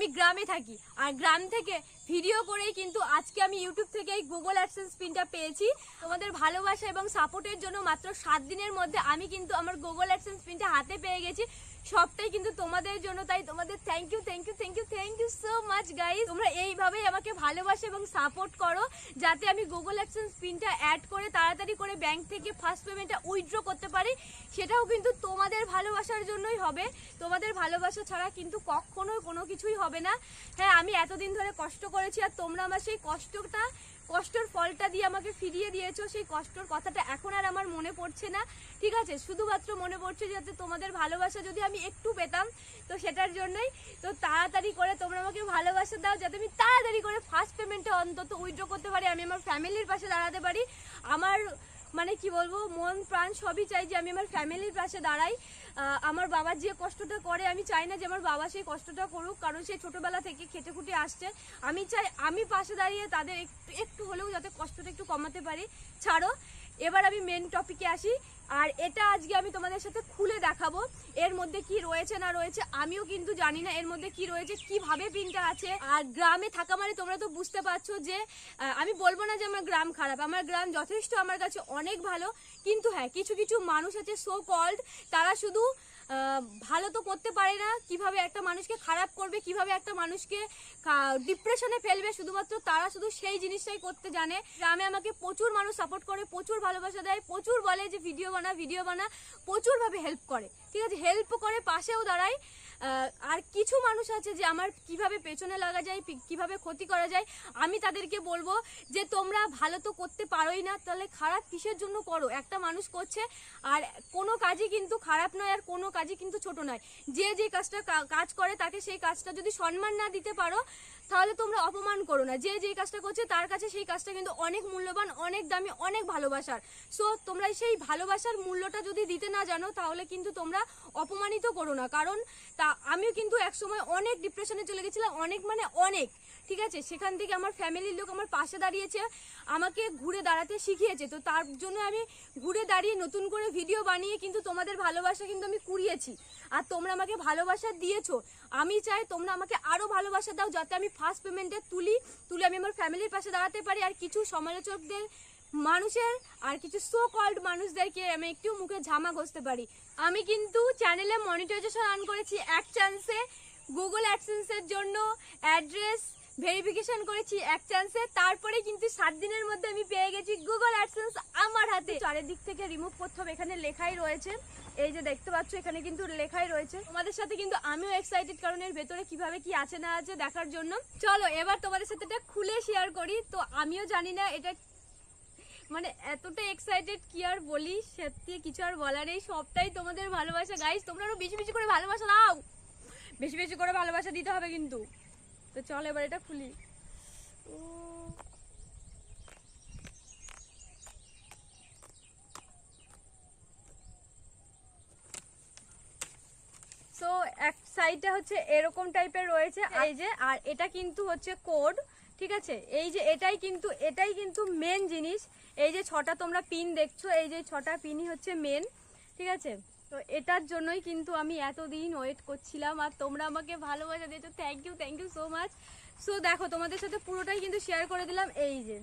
আমি গ্রামে থাকি। আর গ্রাম থেকে ভিডিও করেই কিন্তু আজকে আমি ইউটিউব থেকে এই গুগল অ্যাডসেন্স পিনটা পেয়েছি। তোমাদের ভালোবাসা এবং সাপোর্টের জন্য মাত্র সাত দিনের মধ্যে আমি কিন্তু আমার গুগল অ্যাডসেন্স পিনটা হাতে পেয়ে গেছি। সবটাই কিন্তু তোমাদের জন্য, তাই তোমাদের thank you thank you thank you thank you so much guys তোমরা এইভাবেই আমাকে ভালোবাসো এবং সাপোর্ট করো, যাতে আমি গুগল অ্যাডসেন্স পিনটা অ্যাড করে তাড়াতাড়ি করে ব্যাংক থেকে ফার্স্ট পেমেন্টটা উইথড্র করতে পারি। সেটাও কিন্তু তোমাদের ভালোবাসার জন্যই হবে। তোমাদের ভালোবাসা ছাড়া কিন্তু কখনোই কোনো কিছুই হবে না। হ্যাঁ আমি এতদিন ধরে কষ্ট করেছি আর তোমরা আমার সেই কষ্টটা কষ্টর ফলটা দিয়ে আমাকে ফিরিয়ে দিয়েছ, সেই কষ্টর কথাটা এখন আর আমার মনে পড়ছে না। ঠিক আছে? শুধুমাত্র মনে পড়ছে যাতে তোমাদের ভালোবাসা যদি আমি একটু পেতাম, তো সেটার জন্যই। তো তাড়াতাড়ি করে তোমরা আমাকে ভালোবাসা দাও, যাতে আমি তাড়াতাড়ি করে ফার্স্ট পেমেন্টটা অন্তত উইথড্র করতে পারি, আমি আমার ফ্যামিলির পাশে দাঁড়াতে পারি। আমার মানে কি বলব, মন প্রাণ সবই চাই যে আমি আমার ফ্যামিলির পাশে দাঁড়াই। আমার বাবা যে কষ্টটা করে, আমি চাই না যে আমার বাবা সেই কষ্টটা করুক, কারণ সে ছোটবেলা থেকে খেটে খুঁটে আসছে। আমি চাই, আমি পাশে দাঁড়িয়ে তাদের একটু একটু হলেও যাতে কষ্টটা একটু কমাতে পারি। ছাড়ো এবার আমি মেন টপিকে আসি। আর এটা আজকে আমি তোমাদের সাথে খুলে দেখাবো। এর মধ্যে কি রয়েছে না রয়েছে, আমিও কিন্তু জানি না এর মধ্যে কি রয়েছে, কীভাবে পিনটা আছে। আর গ্রামে থাকা মানে তোমরা তো বুঝতে পারছ যে আমি বলব না যে আমার গ্রাম খারাপ, আমার গ্রাম যথেষ্ট আমার কাছে অনেক ভালো। কিন্তু হ্যাঁ কিছু কিছু মানুষ আছে সো কল্ড তারা শুধু ভালো তো করতে পারে না। কীভাবে একটা মানুষকে খারাপ করবে, কীভাবে একটা মানুষকে ডিপ্রেশনে ফেলবে, শুধুমাত্র তারা শুধু সেই জিনিসটাই করতে জানে। গ্রামে আমাকে প্রচুর মানুষ সাপোর্ট করে, প্রচুর ভালোবাসা দেয়, প্রচুর বলে যে ভিডিও বানা ভিডিও বানা, প্রচুরভাবে হেল্প করে। ঠিক আছে হেল্প করে, পাশেও দাঁড়ায়। আর কিছু মানুষ আছে যে আমার কীভাবে পেছনে লাগা যায় কীভাবে ক্ষতি করা যায়, আমি তাদেরকে বলব যে তোমরা ভালো তো করতে পারোই না, তাহলে খারাপ কিসের জন্য করো? একটা মানুষ করছে, আর কোনো কাজই কিন্তু খারাপ নয়, আর কোনো কাজই কিন্তু ছোট নয়। যে যে কাজটা কাজ করে তাকে সেই কাজটা যদি সম্মান না দিতে পারো, তাহলে তোমরা অপমান করো না। যে যে কাজটা করছে তার কাছে সেই কাজটা কিন্তু অনেক মূল্যবান, অনেক দামি, অনেক ভালোবাসার। সো তোমরা সেই ভালোবাসার মূল্যটা যদি দিতে না জানো, তাহলে কিন্তু তোমরা অপমানিত করো না। কারণ তা, আমিও কিন্তু একসময় অনেক ডিপ্রেশনে চলে গেছিলাম, অনেক মানে অনেক, ঠিক আছে? সেখান থেকে আমার ফ্যামিলির লোক আমার পাশে দাঁড়িয়েছে, আমাকে ঘুরে দাঁড়াতে শিখিয়েছে। তো তার জন্য আমি ঘুরে দাঁড়িয়ে নতুন করে ভিডিও বানিয়ে কিন্তু তোমাদের ভালোবাসা কিন্তু আমি কুড়িয়েছি আর তোমরা আমাকে ভালোবাসা দিয়েছ। আমি চাই তোমরা আমাকে আরও ভালোবাসা দাও, যাতে আমি ফার্স্ট পেমেন্টে তুলি, তুলে আমি আমার ফ্যামিলির পাশে দাঁড়াতে পারি। আর কিছু সমালোচকদের মানুষের, আর কিছু সো কল্ড মানুষদেরকে আমি একটু মুখে ঝামা ঘষতে পারি। আমি কিন্তু চ্যানেলে মনিটাইজেশন অন করেছি এক চান্সে গুগল অ্যাডসেন্সের জন্য অ্যাড্রেস ভেরিফিকেশন করেছি, এক চান্সে তারপরে কিন্তু সাত দিনের মধ্যে আমি পেয়ে গেছি গুগল অ্যাডসেন্স আমার হাতে। চারিদিক থেকে রিমুভ করতে হবে এখানে লেখাই রয়েছে। এই যে দেখতে পাচ্ছ, এখানে কিন্তু লেখাই রয়েছে। তোমাদের সাথে কিন্তু আমিও এক্সাইটেড কারণ এর ভেতরে কীভাবে কি আছে না আছে দেখার জন্য। চলো, এবার তোমাদের সাথে এটা খুলে শেয়ার করি। তো আমিও জানি না এটা মানে এতটা এক্সাইটেড কি আর বলি, সত্যি কিছু আর বলার নেই। সবটাই তোমাদের ভালোবাসা। গাইস তোমরা আরও বেশি বেশি করে ভালোবাসা দাও। বেশি বেশি করে ভালোবাসা দিতে হবে কিন্তু। তো চল এবার এটা খুলি। সো এক সাইডটা হচ্ছে এরকম টাইপের রয়েছে এই যে আর এটা কিন্তু হচ্ছে কোড ঠিক আছে? এই যে এটাই কিন্তু এটাই কিন্তু মেন জিনিস। এই যে ছটা তোমরা পিন দেখছ এই যে ছটা পিনই হচ্ছে মেন ঠিক আছে? তো এটার জন্যই কিন্তু আমি এতদিন ওয়েট করছিলাম, আর তোমরা আমাকে ভালোবাসা দিয়েছ। Thank you thank you so much so দেখো, তোমাদের সাথে পুরোটাই কিন্তু শেয়ার করে দিলাম। এই যে